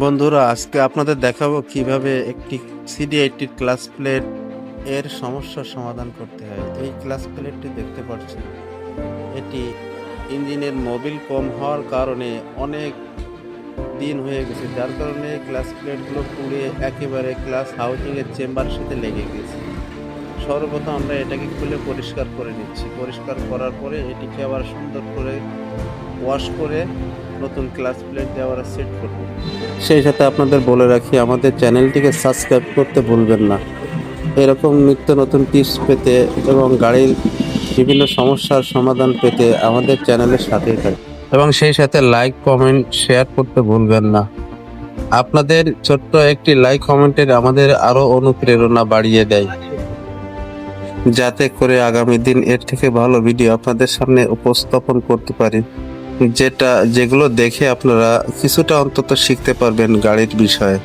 বন্ধুরা, আজকে আপনাদের দেখাবো কীভাবে একটি সিডি এইটটি ক্লাস প্লেট এর সমস্যার সমাধান করতে হয়। এই ক্লাস প্লেটটি দেখতে পাচ্ছেন। এটি ইঞ্জিনের মোবিল কম হওয়ার কারণে অনেক দিন হয়ে গেছে। যার কারণে ক্লাস প্লেটগুলো পুড়ে একেবারে ক্লাস হাউজিংয়ের চেম্বারের সাথে লেগে গেছে। সর্বপ্রথম আমরা এটাকে খুলে পরিষ্কার করে নিচ্ছি। পরিষ্কার করার পরে এটিকে আবার সুন্দর করে ওয়াশ করে নতুন ক্লাস প্লেট আবার সেট করব। সেই সাথে আপনাদের বলে রাখি, আমাদের চ্যানেলটিকে সাবস্ক্রাইব করতে ভুলবেন না। এরকম নিত্য নতুন টিপস পেতে এবং গাড়ির বিভিন্ন সমস্যার সমাধান পেতে আমাদের চ্যানেলের সাথেই থাকুন। এবং সেই সাথে লাইক কমেন্ট শেয়ার করতে ভুলবেন না। আপনাদের ছোট্ট একটি লাইক কমেন্টের আমাদের আরও অনুপ্রেরণা বাড়িয়ে দেয়। যাতে করে আগামী দিন এর থেকে ভালো ভিডিও আপনাদের সামনে উপস্থাপন করতে পারি। যেটা যেগুলো দেখে আপনারা কিছুটা অন্তত শিখতে পারবেন গাড়ির বিষয়ে।